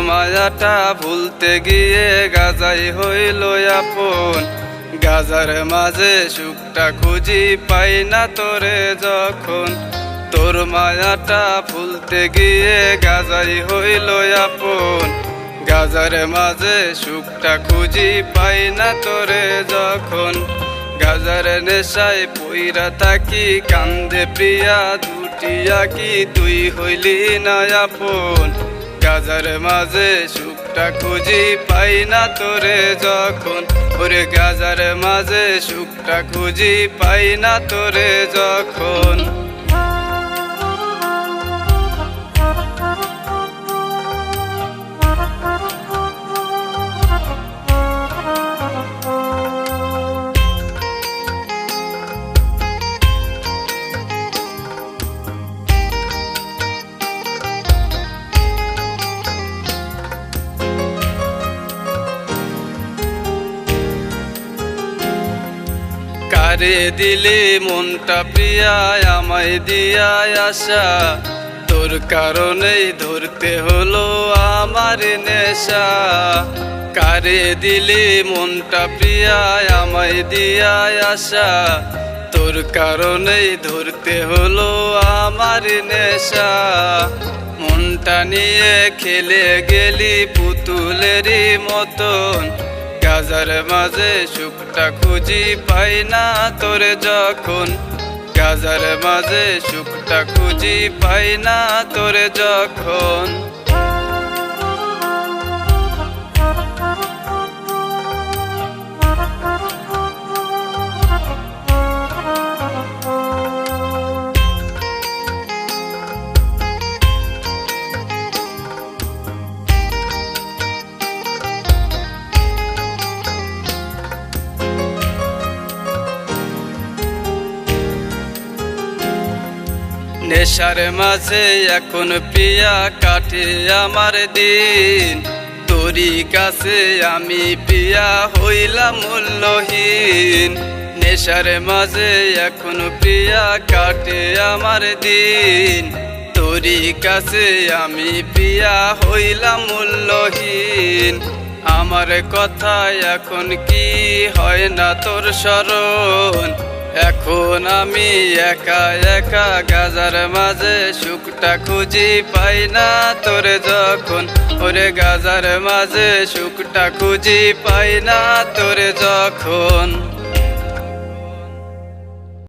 মায়াটা ভুলতে গিয়ে গাজাই হইল আপন। গাজার মাঝে সুখটা খুঁজি পাই না তোরে যখন। তোর মায়াটা ভুলতে গিয়ে গাজাই হইল আপন। গাজার মাঝে সুখটা খুঁজি পাই না তোরে যখন। গাজার নেশায় পইরা তাকি কান্দে প্রিয়া দুটিয়া কি তুই হইলি না আপন? গাজার মাঝে সুখটা খুঁজি পাই না তোরে যখন। ওরে গাজার মাঝে সুখটা খুঁজি পাই না তোরে যখন। কারে দিলে মনটা প্রিয়া আমায় দিয়া আশা। তোর কারণেই ধরতে হলো আমার নেশা। কারে দিলে মনটা প্রিয়া আমায় দিয়ায় আশা। তোর কারণেই ধরতে হলো আমার নেশা। মনটা নিয়ে খেলে গেলি পুতুলেরই মতন। গাজার মাঝে সুখটা খুঁজি পাই না তোরে যখন। গাজার মাঝে সুখটা খুঁজি পাই না তোরে যখন। নেশার মাঝে এখন প্রিয়া কাটে আমার দিন। তোরি কাছে আমি প্রিয়া হইলাম মূল্যহীন। নেশার মাঝে এখন প্রিয়া কাটে আমার দিন। তোরি কাছে আমি প্রিয়া হইলাম মূল্যহীন। আমার কথা এখন কি হয় না তোর স্মরণ? এখন আমি একা একা গাজার মাঝে সুখটা খুঁজি পাই না। তোরে যখন ওরে গাজার মাঝে সুখটা খুঁজি পাই না, তোরে যখন